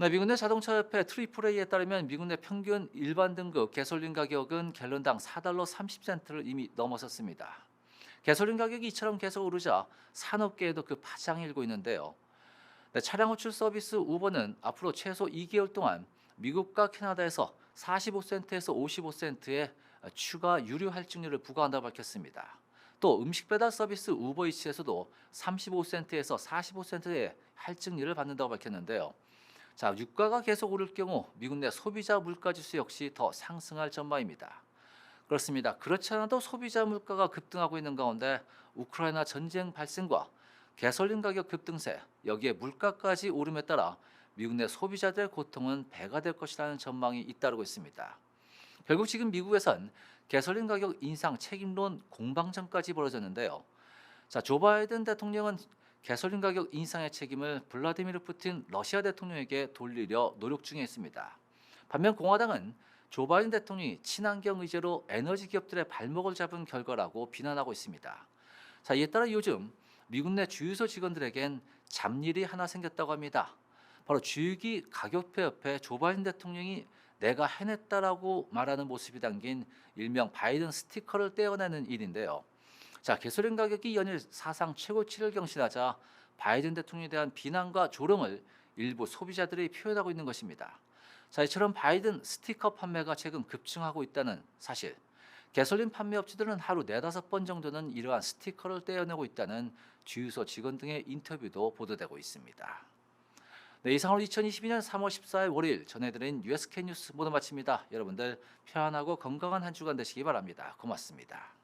네, 미국 내 자동차협회 트리플A에 따르면 미국 내 평균 일반 등급 가솔린 가격은 갤런당 4달러 30센트를 이미 넘어섰습니다. 가솔린 가격이 이처럼 계속 오르자 산업계에도 그 파장이 일고 있는데요. 네, 차량 호출 서비스 우버는 앞으로 최소 2개월 동안 미국과 캐나다에서 45센트에서 55센트의 추가 유류 할증료를 부과한다고 밝혔습니다. 또 음식 배달 서비스 우버이츠에서도 35센트에서 45센트의 할증료를 받는다고 밝혔는데요. 자, 유가가 계속 오를 경우 미국 내 소비자 물가 지수 역시 더 상승할 전망입니다. 그렇습니다. 그렇지 않아도 소비자 물가가 급등하고 있는 가운데 우크라이나 전쟁 발생과 가솔린 가격 급등세, 여기에 물가까지 오름에 따라 미국 내 소비자들의 고통은 배가 될 것이라는 전망이 잇따르고 있습니다. 결국 지금 미국에선 가솔린 가격 인상 책임론 공방전까지 벌어졌는데요. 자, 조 바이든 대통령은 가솔린 가격 인상의 책임을 블라디미르 푸틴 러시아 대통령에게 돌리려 노력 중에 있습니다. 반면 공화당은 조 바이든 대통령이 친환경 의제로 에너지 기업들의 발목을 잡은 결과라고 비난하고 있습니다. 자, 이에 따라 요즘 미국 내 주유소 직원들에겐 잡일이 하나 생겼다고 합니다. 바로 주유기 가격표 옆에 조 바이든 대통령이 내가 해냈다라고 말하는 모습이 담긴 일명 바이든 스티커를 떼어내는 일인데요. 자, 가솔린 가격이 연일 사상 최고치를 경신하자 바이든 대통령에 대한 비난과 조롱을 일부 소비자들이 표현하고 있는 것입니다. 자, 이처럼 바이든 스티커 판매가 최근 급증하고 있다는 사실. 가솔린 판매 업체들은 하루 네다섯 번 정도는 이러한 스티커를 떼어내고 있다는 주유소 직원 등의 인터뷰도 보도되고 있습니다. 네, 이상으로 2022년 3월 14일 월요일 전해드린 USK 뉴스 모두 마칩니다. 여러분들 편안하고 건강한 한 주간 되시기 바랍니다. 고맙습니다.